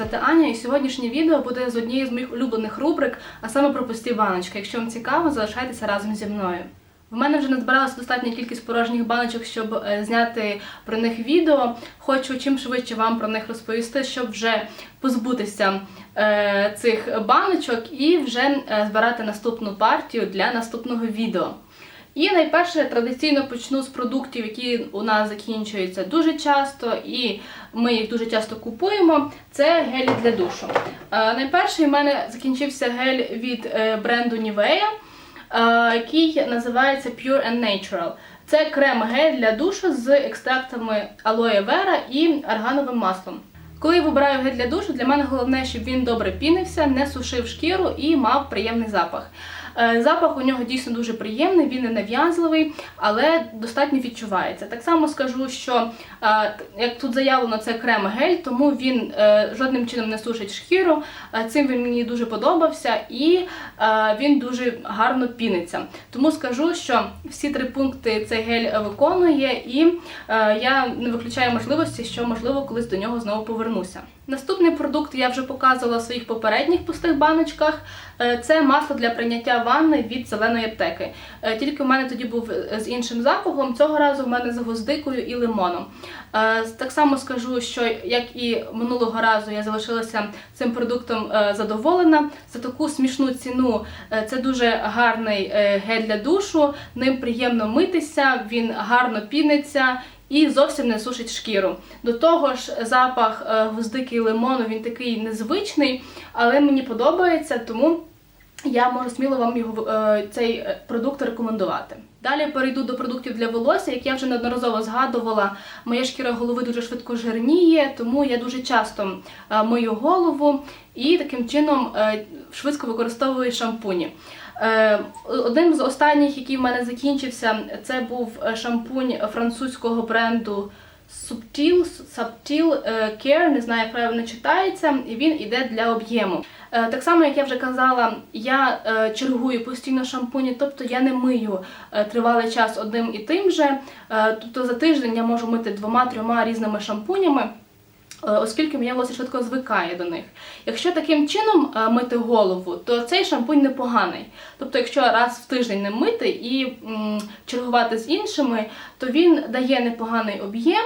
звати Аня, і сьогоднішнє відео буде з однієї з моїх улюблених рубрик, а саме про пусті баночки. Якщо вам цікаво, залишайтеся разом зі мною. В мене вже назбиралася достатня кількість порожніх баночок, щоб е, зняти про них відео. Хочу чим швидше вам про них розповісти, щоб вже позбутися е, цих баночок і вже е, збирати наступну партію для наступного відео. І найперше традиційно почну з продуктів, які у нас закінчуються дуже часто, і ми їх дуже часто купуємо. Це гелі для душу. Е, найперший в мене закінчився гель від е, бренду Nivea, е, який називається Pure and Natural. Це крем-гель для душу з екстрактами алоє вера і аргановим маслом. Коли я вибираю гель для душу, для мене головне, щоб він добре пінився, не сушив шкіру і мав приємний запах. Е, Запах у нього дійсно дуже приємний, він не нав'язливий, але достатньо відчувається. Так само скажу, що е, як тут заявлено, це крем-гель, тому він е, жодним чином не сушить шкіру. Цим він мені дуже подобався і він дуже гарно піниться. Тому скажу, що всі три пункти цей гель виконує, і я не виключаю можливості, що можливо колись до нього знову повернуся. Наступний продукт я вже показувала в своїх попередніх пустих баночках. Е, Це масло для прийняття ванни від зеленої аптеки. Е, Тільки в мене тоді був е, з іншим запахом. Цього разу в мене з гвоздикою і лимоном. Так само скажу, що як і минулого разу я залишилася цим продуктом задоволена. За таку смішну ціну це дуже гарний гель для душу. Ним приємно митися, він гарно піниться і зовсім не сушить шкіру. До того ж, запах е, гвоздики і лимону він такий незвичний, але мені подобається, тому я можу сміло вам його е, цей е, продукт рекомендувати. Далі перейду до продуктів для волосся, як я вже неодноразово згадувала, моя шкіра голови дуже швидко жирніє, тому я дуже часто мию голову і таким чином швидко використовую шампуні. Е, Одним з останніх, який в мене закінчився, це був е, шампунь французького бренду Subtil, Subtil е, Care, не знаю, як правильно читається, і він іде для об'єму. Так само, як я вже казала, я чергую постійно шампуні, тобто я не мию тривалий час одним і тим же. Тобто за тиждень я можу мити двома-трьома різними шампунями. Е, Оскільки моє волосся швидко звикає до них. Якщо таким чином е, мити голову, то цей шампунь непоганий. Тобто, якщо раз в тиждень не мити і чергувати з іншими, то він дає непоганий об'єм.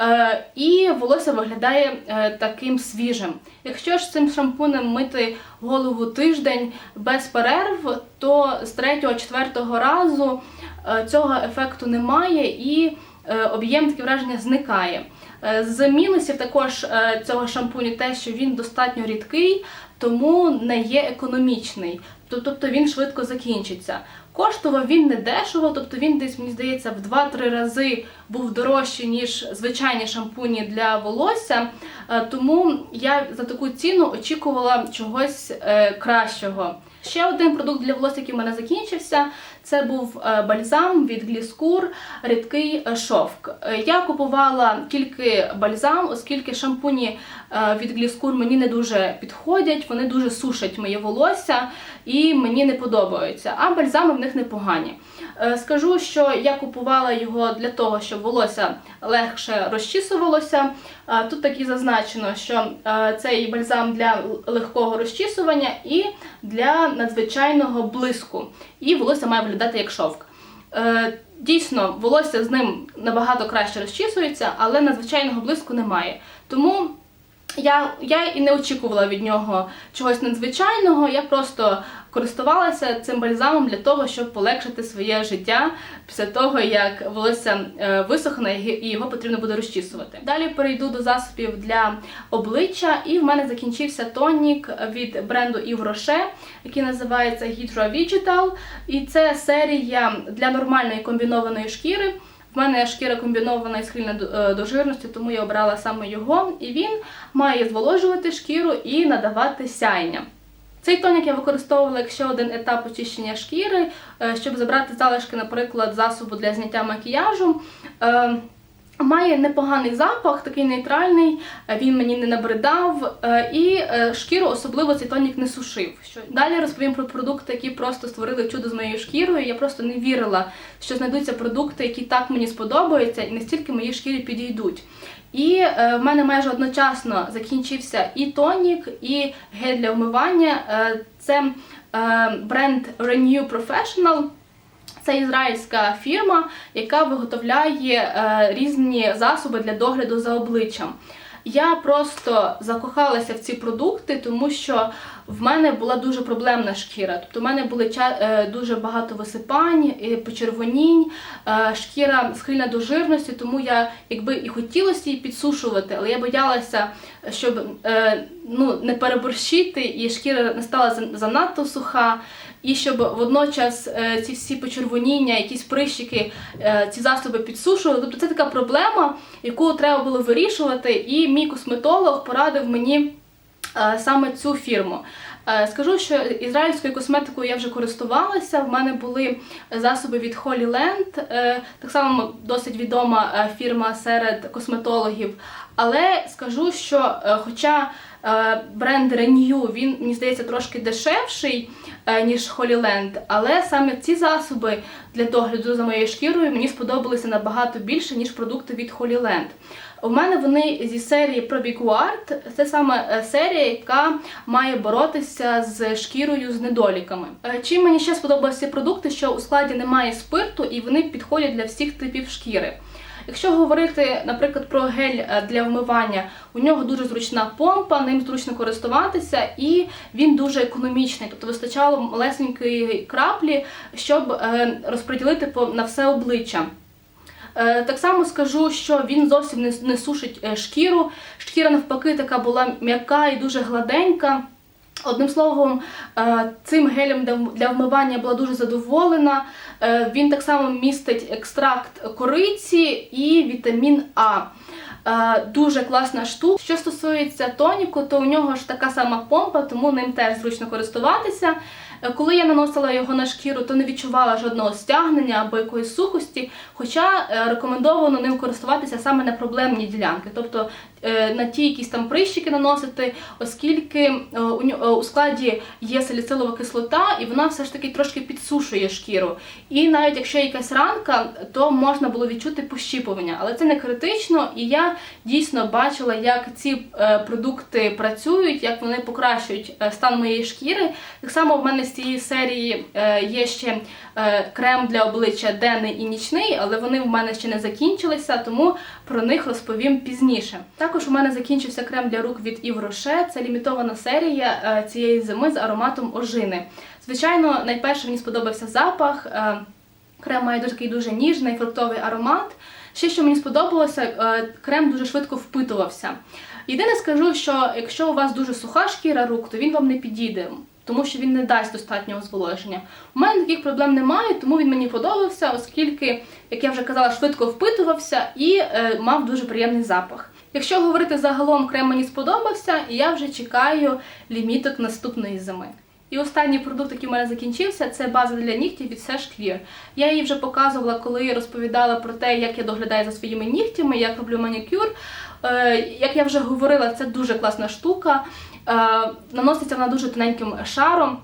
Е, і волосся виглядає таким свіжим. Якщо ж цим шампунем мити голову тиждень без перерв, то з 3-4 разу цього ефекту немає і об'єм таке враження зникає. Е, З мінусів також е, цього шампуню те, що він достатньо рідкий, тому не є економічний. Тобто він швидко закінчиться. Коштував він не дешево, тобто він десь, мені здається, в 2-3 рази був дорожчий, ніж звичайні шампуні для волосся. Е, Тому я за таку ціну очікувала чогось кращого. Ще один продукт для волосся, який в мене закінчився, це був е, бальзам від Гліскур, рідкий е, шовк. Е, Я купувала тільки бальзам, оскільки шампуні від Гліскур мені не дуже підходять, вони дуже сушать моє волосся і мені не подобаються. А бальзами в них непогані. Е, Скажу, що я купувала його для того, щоб волосся легше розчісувалося. Е, Тут так і зазначено, що е, цей бальзам для легкого розчісування і для надзвичайного блиску. І волосся має виглядати як шовк. Дійсно, волосся з ним набагато краще розчісується, але надзвичайного блиску немає. Тому я, я і не очікувала від нього чогось надзвичайного. Я просто користувалася цим бальзамом для того, щоб полегшити своє життя після того, як волосся е, висохне і його потрібно буде розчісувати. Далі перейду до засобів для обличчя, і в мене закінчився тонік від бренду Yves який називається Hydra Vegetal. І це серія для нормальної комбінованої шкіри. В мене шкіра комбінована і схильна до, е, жирності, тому я обрала саме його. І він має зволожувати шкіру і надавати сяйня. Цей тонік я використовувала як ще один етап очищення шкіри, е, щоб забрати залишки, наприклад, засобу для зняття макіяжу. Має непоганий запах, такий нейтральний, е, він мені не набридав, е, і е, шкіру особливо цей тонік не сушив. Що далі розповім про продукти, які просто створили чудо з моєю шкірою. Я просто не вірила, що знайдуться продукти, які так мені сподобаються і настільки моїй шкірі підійдуть. І в мене майже одночасно закінчився і тонік, і гель для вмивання. Це бренд Renew Professional. Це ізраїльська фірма, яка виготовляє е, різні засоби для догляду за обличчям. Я просто закохалася в ці продукти, тому що в мене була дуже проблемна шкіра. Тобто в мене були е, дуже багато висипань, почервонінь, е, шкіра схильна до жирності, тому я якби і хотілося її підсушувати, але я боялася, щоб ну, не переборщити, і шкіра не стала занадто суха. І щоб водночас е, ці всі почервоніння, якісь прищики, е, ці засоби підсушували. Тобто це така проблема, яку треба було вирішувати, і мій косметолог порадив мені е, саме цю фірму. Скажу, що ізраїльською косметикою я вже користувалася. В мене були засоби від Holy Land, так само досить відома фірма серед косметологів. Але скажу, що хоча бренд Renew, він мені здається трошки дешевший, е, ніж Holy Land, але саме ці засоби для догляду за моєю шкірою мені сподобалися набагато більше, ніж продукти від Holy Land. У мене вони зі серії Probiguard. Це саме е, серія, яка має боротися з шкірою з недоліками. Е, Чим мені ще сподобалися продукти, що у складі немає спирту і вони підходять для всіх типів шкіри. Якщо говорити, наприклад, про гель е, для вмивання, у нього дуже зручна помпа, ним зручно користуватися, і він дуже економічний, тобто вистачало малесенької краплі, щоб е, розподілити по- на все обличчя. Е, Так само скажу, що він зовсім не, сушить шкіру. Шкіра навпаки така була м'яка і дуже гладенька. Одним словом, е, цим гелем для- вмивання я була дуже задоволена. Е, Він так само містить екстракт кориці і вітамін А. Е, Дуже класна штука. Що стосується тоніку, то у нього ж така сама помпа, тому ним теж зручно користуватися. Е, Коли я наносила його на шкіру, то не відчувала жодного стягнення або якоїсь сухості, хоча е, рекомендовано ним користуватися саме на проблемні ділянки, тобто е, на ті якісь там прищики наносити, оскільки у складі є саліцилова кислота, і вона все ж таки трошки підсушує шкіру. І навіть якщо якась ранка, то можна було відчути пощіпування, але це не критично, і я дійсно бачила, як ці продукти працюють, як вони покращують стан моєї шкіри. Так само в мене цієї серії е, є ще е, крем для обличчя денний і нічний, але вони в мене ще не закінчилися, тому про них розповім пізніше. Також у мене закінчився крем для рук від Yves Rocher. Це лімітована серія е, цієї зими з ароматом ожини. Звичайно, найперше мені сподобався запах. Крем має такий дуже ніжний фруктовий аромат. Ще що мені сподобалося, крем дуже швидко впитувався. Єдине скажу, що якщо у вас дуже суха шкіра рук, то він вам не підійде, тому що він не дасть достатнього зволоження. У мене таких проблем немає, тому він мені подобався, оскільки, як я вже казала, швидко впитувався і е, мав дуже приємний запах. Якщо говорити загалом, крем мені сподобався, і я вже чекаю ліміток наступної зими. І останній продукт, який у мене закінчився, це база для нігтів від Sesh Clear. Я її вже показувала, коли розповідала про те, як я доглядаю за своїми нігтями, як роблю манікюр. Е, Як я вже говорила, це дуже класна штука. Е, Наноситься вона дуже тоненьким шаром.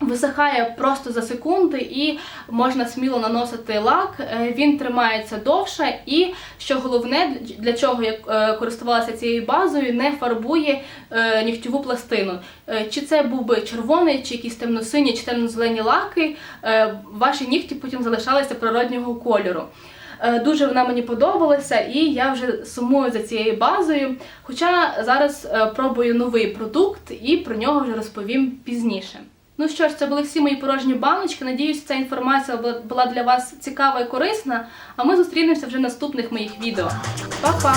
Висихає просто за секунди і можна сміло наносити лак. Е, Він тримається довше, і що головне, для чого я е, користувалася цією базою, не фарбує нігтєву пластину. Чи це був би червоний, чи якісь темно-сині, чи темно-зелені лаки, ваші нігті потім залишалися природнього кольору. Е, Дуже вона мені подобалася, і я вже сумую за цією базою. Хоча зараз е, пробую новий продукт і про нього вже розповім пізніше. Ну що ж, це були всі мої порожні баночки. Надіюсь, ця інформація була- для вас цікава і корисна. А ми зустрінемося вже в наступних моїх відео. Па-па!